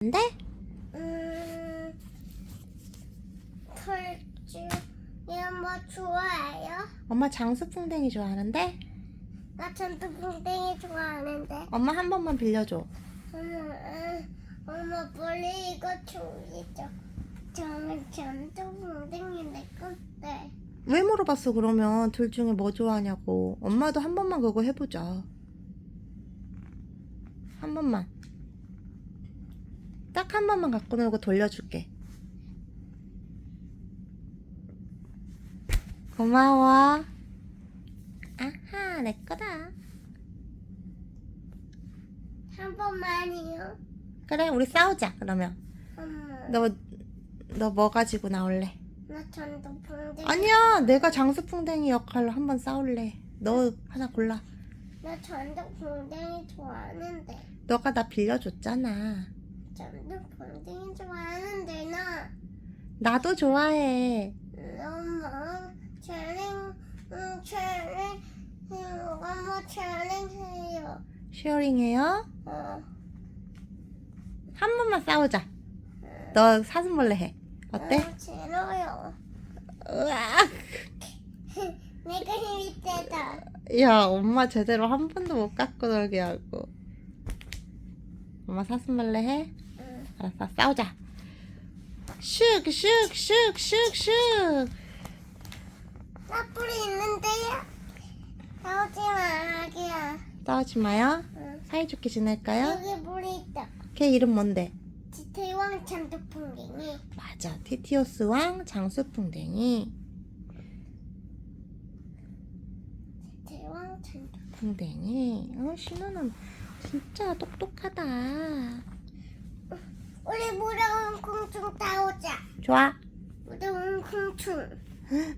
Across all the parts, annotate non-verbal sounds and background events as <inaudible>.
근데 음, 털주 이런 거 좋아해요? 엄마 장수풍뎅이 좋아하는데 나 전투풍뎅이 좋아하는데. 엄마 한 번만 빌려줘. 음, 음, 엄마 빨리 이거 줘야죠. 저는 전투풍뎅이 내 건데. 왜 물어봤어 그러면 둘 중에 뭐 좋아하냐고. 엄마도 한 번만 그거 해보자. 한 번만. 딱 한 번만 갖고 놀고 돌려줄게. 고마워. 아하, 내 거다. 한 번만이요. 그래, 우리 싸우자, 그러면. 엄마, 너, 너 뭐 가지고 나올래? 나 전투풍뎅이. 아니야, 내가 장수풍뎅이 역할로 한 번 싸울래. 너 하나 골라. 나 전투풍뎅이 좋아하는데. 너가 나 빌려줬잖아. 전투풍뎅이 좋아하는데 나. 나도 좋아해. 엄마 촬영 응 촬영 응, 엄마 촬영해요 쉐어링해요. 어 한 번만 싸우자. 너 사슴벌레 해. 어때? 어, 싫어요 으악. 내가 힘이 세다 야, 엄마 제대로 한 번도 못 갖고 놀게 하고. 엄마 사슴벌레 해? 응. 알았어, 싸우자. 슉, 슉, 슉, 슉, 슉. 나 뿔이 있는데요 나오지 마 아기야 싸우지 마요. 응. 사이좋게 지낼까요? 여기 뿔이 있다 걔 이름 뭔데? 지태왕 전투풍뎅이 맞아. 티티오스 왕 장수풍뎅이. 지태왕 전투 풍뎅이. 어, 신우는 진짜 똑똑하다. 우리 무서운 콩충 따오자 좋아. 무서운 콩충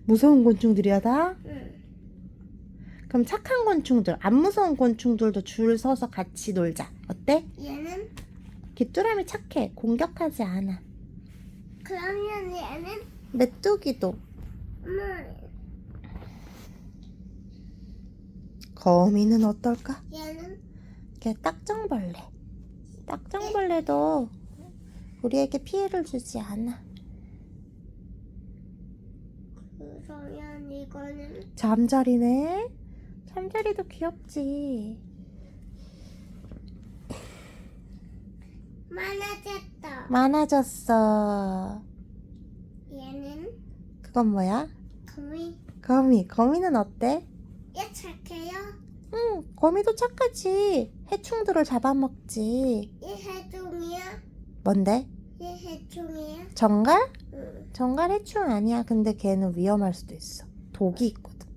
무서운 곤충들이야 다? 응. 그럼 착한 곤충들, 안 무서운 곤충들도 줄 서서 같이 놀자. 어때? 얘는 귀뚜라미 착해. 공격하지 않아. 그러면 얘는 메뚜기도. 음, 거미는 어떨까? 얘는 걔 딱정벌레. 딱정벌레도 우리에게 피해를 주지 않아. 그러면 이거는 잠자리네. 잠자리도 귀엽지. 많아졌다. 많아졌어. 얘는 그건 뭐야? 거미. 거미. 거미는 어때? 얘 착해요. 응, 거미도 착하지. 해충들을 잡아먹지. 얘 해충이야. 뭔데? 얘 해충이야. 정갈? 응. 정갈 해충 아니야. 근데 걔는 위험할 수도 있어. 독이 있거든.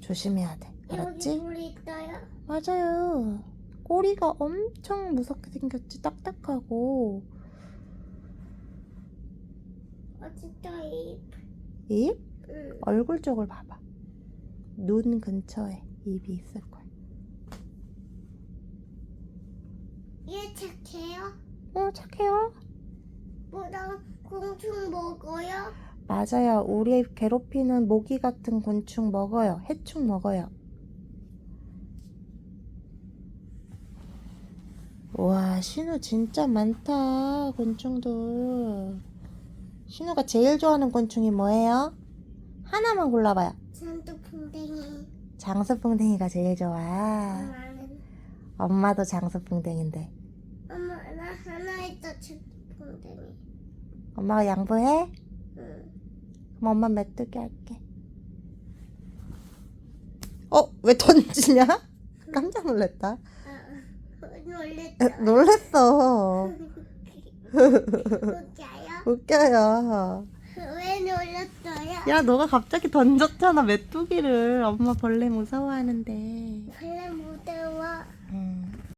조심해야 돼. 여기 알았지? 물이 있어요. 맞아요. 꼬리가 엄청 무섭게 생겼지. 딱딱하고. 어딨다 이. 입? 응. 얼굴 쪽을 봐봐. 눈 근처에 입이 있을 거야. 얘 착해요. 어, 착해요. 뭐랑 곤충 먹어요. 맞아요. 우리 괴롭히는 모기 같은 곤충 먹어요. 해충 먹어요. 와, 신우 진짜 많다. 곤충들. 신우가 제일 좋아하는 곤충이 뭐예요? 하나만 골라봐요. 산토풍뎅이. 장수풍뎅이가 제일 좋아. 엄마는 엄마도 장수풍뎅인데. 엄마 나 하나 있다 산토풍뎅이. 엄마가 양보해? 응. 그럼 엄마 메뚜기 할게. 어? 왜 던지냐? <laughs> 깜짝 놀랐다. 놀랬다. 놀랬어. 웃겨요? <laughs> 웃겨요. 왜 놀렸어요? 야, 너가 갑자기 던졌잖아, 메뚜기를. 엄마 벌레 무서워하는데.